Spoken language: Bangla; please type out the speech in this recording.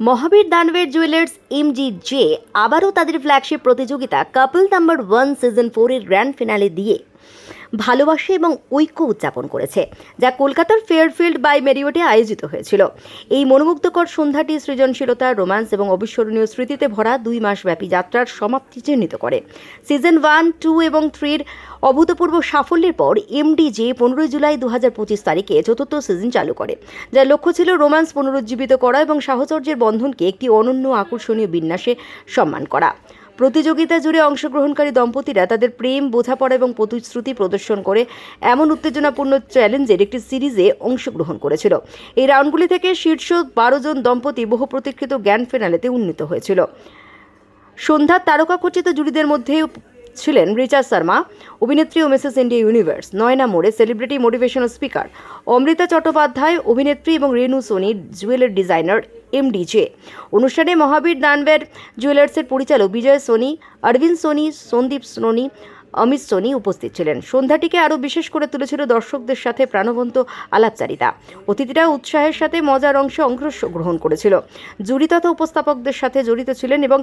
মহাবীর দানবের জুয়েলার্স এমজি জে আবারও তাদের ফ্ল্যাগশিপ প্রতিযোগিতা কাপল নাম্বার ওয়ান সিজন ফোরের গ্র্যান্ড ফিনালে দিয়ে। ভালোবাসা এবং ঐক্য উদযাপন করেছে, যা কলকাতার ফেয়ারফিল্ড বাই মেরিওটে আয়োজিত হয়েছিল। এই মনোমুগ্ধকর সন্ধ্যাটি সৃজনশীলতা রোম্যান্স এবং অবিস্মরণীয় স্মৃতিতে ভরা দুই মাসব্যাপী যাত্রার সমাপ্তি চিহ্নিত করে। সিজন ওয়ান টু এবং থ্রির অভূতপূর্ব সাফল্যের পর এমডিজে পনেরোই জুলাই দু হাজার পঁচিশ তারিখে চতুর্থ সিজন চালু করে, যার লক্ষ্য ছিল রোম্যান্স পুনরুজ্জীবিত করা এবং সাহচর্যের বন্ধনকে একটি অনন্য আকর্ষণীয় বিন্যাসে সম্মান করা। প্রতিযোগিতা জুড়ে অংশগ্রহণকারী দম্পতিরা তাদের প্রেম, বোঝাপড়া এবং প্রতিশ্রুতি প্রদর্শন করে এমন উত্তেজনাপূর্ণ চ্যালেঞ্জের একটি সিরিজে অংশগ্রহণ করেছিল। এই রাউন্ডগুলি থেকে শীর্ষ বারো জন দম্পতি বহু প্রতীক্ষিত জ্ঞান ফিনালেতে উন্নীত হয়েছিল। সন্ধ্যার তারকাখচিত জুড়িদের মধ্যে ছিলেন রিচা শর্মা, অভিনেত্রী ও Mrs India Universe, Nayana Morey celebrity motivational speaker, Amrita Chattopadhyay, অভিনেত্রী এবং Renu Soni, jeweller designer MDJ. অনুষ্ঠানে মহাবীর দানবের জুয়েলার্সের পরিচালক বিজয় সোনি, অরবিন্দ সোনি, সন্দীপ সোনি, অমিত সোনি উপস্থিত ছিলেন। সন্ধ্যাটিকে আরও বিশেষ করে তুলেছিল দর্শকদের সাথে প্রাণবন্ত আলাপচারিতা। অতিথিরা উৎসাহের সাথে মজার অংশে অংশ গ্রহণ করেছিল। জুরি তথা উপস্থাপকদের সাথে জড়িত ছিলেন এবং